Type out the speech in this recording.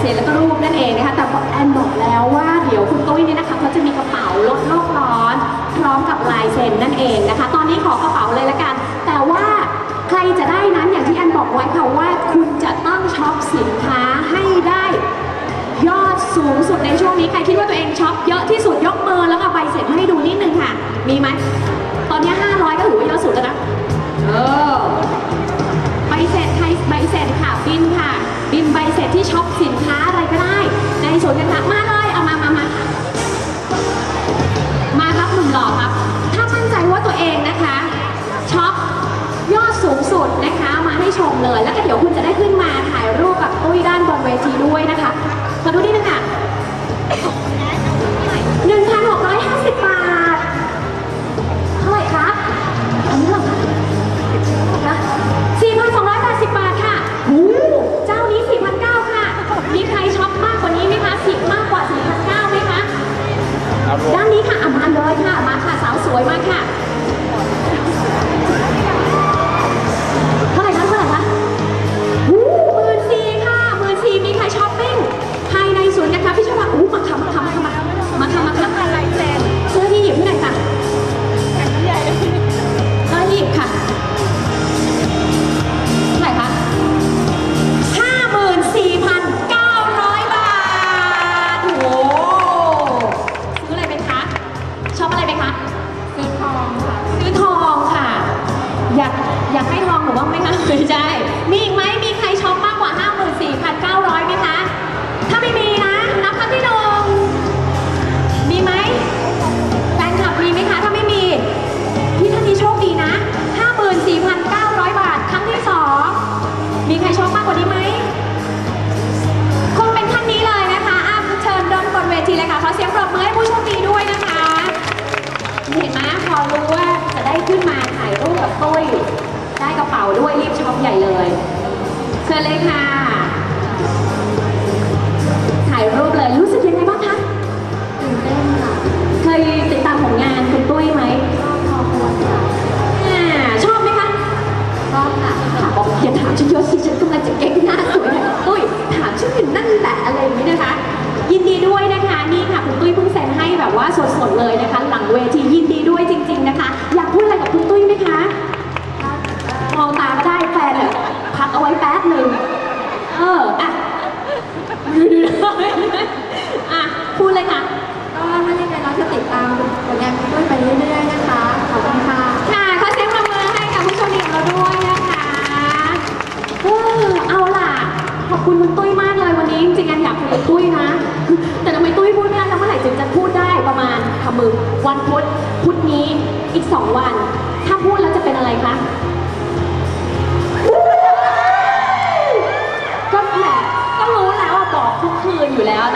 เซ็นแล้วก็รูปนั่นเองนะคะ แต่แอนบอกแล้วว่าเดี๋ยวคุณตุ้ยเนี่ยนะคะเขาจะมีกระเป๋าลดโลกร้อน พร้อมกับลายเซ็นนั่นเองนะคะ ตอนนี้ขอกระเป๋าเลยละกัน แต่ว่าใครจะได้นั้นอย่างที่แอนบอกไว้ค่ะว่าคุณจะต้องช็อปสินค้าให้ได้ยอดสูงสุดในช่วงนี้ใครคิดว่าตัวเองช็อปเยอะที่สุดยกมือแล้วก็ใบเสร็จมาให้ดูนิดนึงค่ะ มีไหมตอนนี้ 500 ก็ถือว่าเยอะสุดแล้วนะเออใบเสร็จใครใบเสร็จค่ะบินค่ะ บินใบเสร็จที่ช็อปสินค้า วนกันค่ะมาเลยเอามามามามาครับหนุ่มหล่อครับ ถ้ามั่นใจว่าตัวเองนะคะช็อปยอดสูงสุดนะคะ มาให้ชมเลย แล้วก็เดี๋ยวคุณจะได้ขึ้นมาถ่ายรูปกับตุ้ยด้านบนเวทีด้วยนะคะ มีใครช็อปมากกว่านี้ไหมคงเป็นท่านนี้เลยนะคะอะเชิญเดินบนเวทีเลยค่ะ ขอเสียงปรบมือให้ผู้โชคดีด้วยนะคะ เห็นไหมพอรู้ว่าจะได้ขึ้นมาถ่ายรูปกับตุ้ยได้กระเป๋าด้วยรีบช็อปใหญ่เลย เชิญเลยค่ะ แบบว่าสดๆเลยนะคะ หลังเวทียินดีด้วยจริง ๆนะคะ อยากพูดอะไรกับคุณตุ้ยไหมคะมองตาก็ได้แฟนเนี่ยพักเอาไว้แป๊บหนึ่งเอออะดูๆอะพูดเลยค่ะก็ถ้ายังไงเราจะติดตามผลงานคุณตุ้ยไปเรื่อยๆนะคะขอบคุณค่ะค่ะขอเสียงปรบมือให้กับผู้โชมดีของเราด้วยนะคะเออเอาล่ะขอบคุณคุณตุ้ยมากเลยวันนี้จริงๆอันอยากคุยกับตุ้ยนะแต่ วันพุธพุธนี้อีกสองวัน ถ้าพูดแล้วจะเป็นอะไรคะก็แหมก็รู้แล้วบอกทุกคืนอยู่แล้วนะ